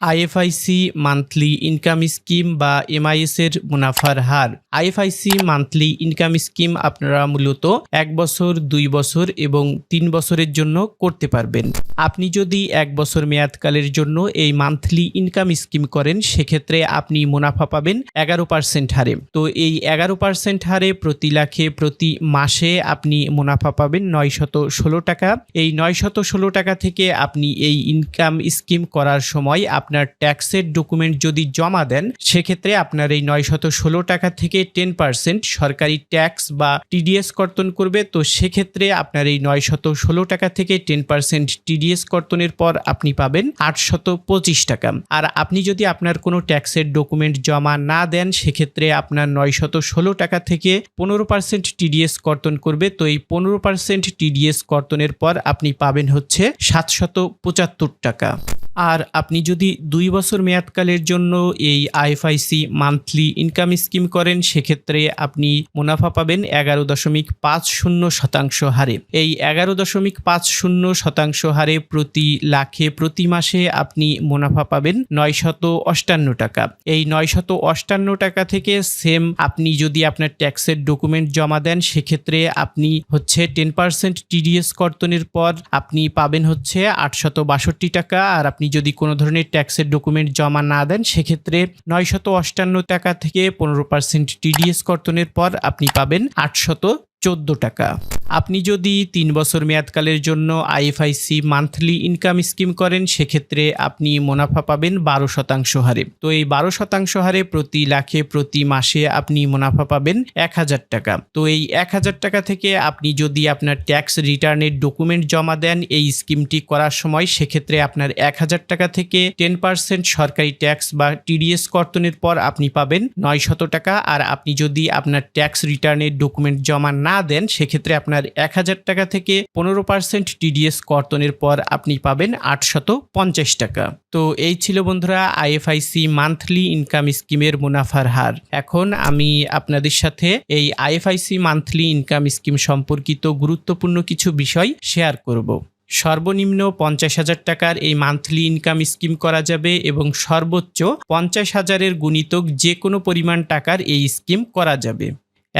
IFIC monthly income scheme বা MIS এর মুনাফার হার। আইএফআইসি মান্থলি ইনকাম স্কিম আপনারা মূলত এক বছর, দুই বছর এবং তিন বছরের জন্য করতে পারবেন। আপনি যদি এক বছর মেয়াদকালের জন্য এই মান্থলি ইনকাম স্কিম করেন, সেক্ষেত্রে আপনি মুনাফা পাবেন এগারো পার্সেন্ট হারে। তো এই এগারো পার্সেন্ট হারে প্রতি লাখে, প্রতি মাসে আপনি মুনাফা পাবেন নয় শত ষোলো টাকা। এই নয় শত ষোলো টাকা থেকে আপনি এই ইনকাম স্কিম করার সময় আপনার ট্যাক্সের ডকুমেন্ট যদি জমা দেন, সেক্ষেত্রে আপনার এই নয় শত ষোলো টাকা থেকে টেন পার্সেন্ট সরকারি ট্যাক্স বা টিডিএস কর্তন করবে। তো সেক্ষেত্রে আপনার এই নয় শত ষোলো টাকা থেকে টেন পার্সেন্ট টিডিএস কর্তনের পর আপনি পাবেন আটশত পঁচিশ টাকা। আর আপনি যদি আপনার কোনো ট্যাক্সের ডকুমেন্ট জমা না দেন, সেক্ষেত্রে আপনার নয় শত ষোলো টাকা থেকে পনেরো পার্সেন্ট টিডিএস কর্তন করবে। তো এই পনেরো পার্সেন্ট টিডিএস কর্তনের পর আপনি পাবেন হচ্ছে সাতশত পঁচাত্তর টাকা। আর আপনি যদি দুই বছর মেয়াদকালের জন্য এই আইএফআইসি মান্থলি ইনকাম স্কিম করেন, সেক্ষেত্রে আপনি মুনাফা পাবেন এগারো দশমিক পাঁচ শূন্য শতাংশ হারে। এই এগারো দশমিক পাঁচ শূন্য শতাংশ হারে প্রতি লাখে প্রতি মাসে আপনি মুনাফা পাবেন নয় শত অষ্টান্ন টাকা। এই নয় শত অষ্টান্ন টাকা থেকে সেম আপনি যদি আপনার ট্যাক্সের ডকুমেন্ট জমা দেন, সেক্ষেত্রে আপনি হচ্ছে টেন পার্সেন্ট টিডিএস কর্তনের পর আপনি পাবেন হচ্ছে আটশত বাষট্টি টাকা আর আপনি যদি কোনো ধরনের ট্যাক্সের ডকুমেন্ট জমা না দেন, সেক্ষেত্রে নয়শত অষ্টান্ন টাকা থেকে পনেরো পার্সেন্ট টিডিএস কর্তনের পর আপনি পাবেন আটশত চোদ্দ টাকা। আপনি যদি তিন বছর মেয়াদকালের জন্য আইএফআইসি মান্থলি ইনকাম স্কিম করেন, সেক্ষেত্রে আপনি মুনাফা পাবেন বারো শতাংশ হারে। তো এই বারো শতাংশ হারে প্রতি লাখে, প্রতি মাসে আপনি মুনাফা পাবেন এক হাজার টাকা। তো এই এক হাজার টাকা থেকে আপনি যদি আপনার ট্যাক্স রিটার্নের ডকুমেন্ট জমা দেন, এই স্কিমটি করার সময় সেক্ষেত্রে আপনার এক হাজার টাকা থেকে টেন পার্সেন্ট সরকারি ট্যাক্স বা টিডিএস কর্তনের পর আপনি পাবেন নয় শত টাকা। আর আপনি যদি আপনার ট্যাক্স রিটার্নের ডকুমেন্ট জমা না দেন, সেক্ষেত্রে আপনার এক হাজার টাকা থেকে পনেরো পার্সেন্ট টিডিএস কর্তনের পর আপনি পাবেন আটশত পঞ্চাশ টাকা। তো এই ছিল বন্ধুরা আইএফআইসি মান্থলি ইনকাম স্কিমের মুনাফার হার। এখন আমি আপনাদের সাথে এই আইএফআইসি মান্থলি ইনকাম স্কিম সম্পর্কিত গুরুত্বপূর্ণ কিছু বিষয় শেয়ার করব। সর্বনিম্ন পঞ্চাশ হাজার টাকার এই মান্থলি ইনকাম স্কিম করা যাবে এবং সর্বোচ্চ পঞ্চাশ হাজারের গুণিতক যে কোনো পরিমাণ টাকার এই স্কিম করা যাবে।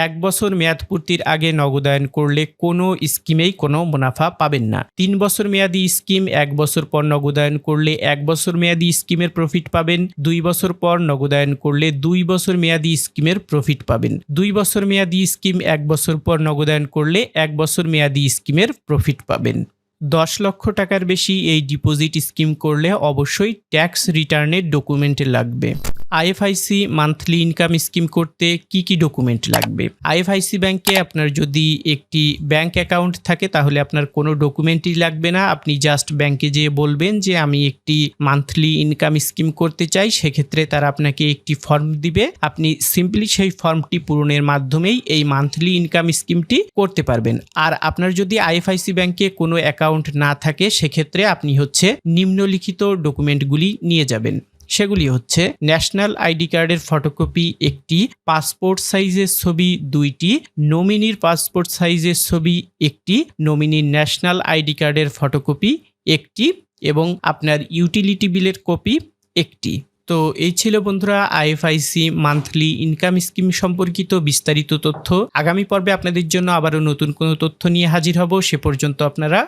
এক বছর মেয়াদ পূর্তির আগে নগদায়ন করলে কোনো স্কিমেই কোনো মুনাফা পাবেন না। তিন বছর মেয়াদি স্কিম এক বছর পর নগদায়ন করলে এক বছর মেয়াদি স্কিমের প্রফিট পাবেন। দুই বছর পর নগদায়ন করলে দুই বছর মেয়াদি স্কিমের প্রফিট পাবেন। দুই বছর মেয়াদি স্কিম এক বছর পর নগদায়ন করলে এক বছর মেয়াদি স্কিমের প্রফিট পাবেন। দশ লক্ষ টাকার বেশি এই ডিপোজিট স্কিম করলে অবশ্যই ট্যাক্স রিটার্নের ডকুমেন্ট লাগবে। আইএফআইসি মান্থলি ইনকাম স্কিম করতে কি কি ডকুমেন্ট লাগবে? আইএফআইসি ব্যাংকে আপনার যদি একটি ব্যাংক অ্যাকাউন্ট থাকে, তাহলে আপনার কোনো ডকুমেন্টই লাগবে না। আপনি জাস্ট ব্যাংকে যেয়ে বলবেন যে, আমি একটি মান্থলি ইনকাম স্কিম করতে চাই। সেক্ষেত্রে তারা আপনাকে একটি ফর্ম দিবে। আপনি সিম্পলি সেই ফর্মটি পূরণের মাধ্যমেই এই মান্থলি ইনকাম স্কিমটি করতে পারবেন। আর আপনার যদি আইএফআইসি ব্যাংকে কোনো অ্যাকাউন্ট না থাকে, সেক্ষেত্রে আপনি হচ্ছে নিম্নলিখিত ডকুমেন্টগুলি নিয়ে যাবেন। সেগুলি হচ্ছে ন্যাশনাল আইডি কার্ডের ফটোকপি একটি, পাসপোর্ট সাইজের ছবি দুইটি, নমিনির পাসপোর্ট সাইজের ছবি একটি, নমিনির ন্যাশনাল আইডি কার্ডের ফটোকপি একটি এবং আপনার ইউটিলিটি বিলের কপি একটি। তো এই ছিল বন্ধুরা আইএফআইসি মান্থলি ইনকাম স্কিম সম্পর্কিত বিস্তারিত তথ্য। আগামী পর্বে আপনাদের জন্য আবারও নতুন কোনো তথ্য নিয়ে হাজির হব। সে পর্যন্ত আপনারা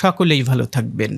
সকলেই ভালো থাকবেন।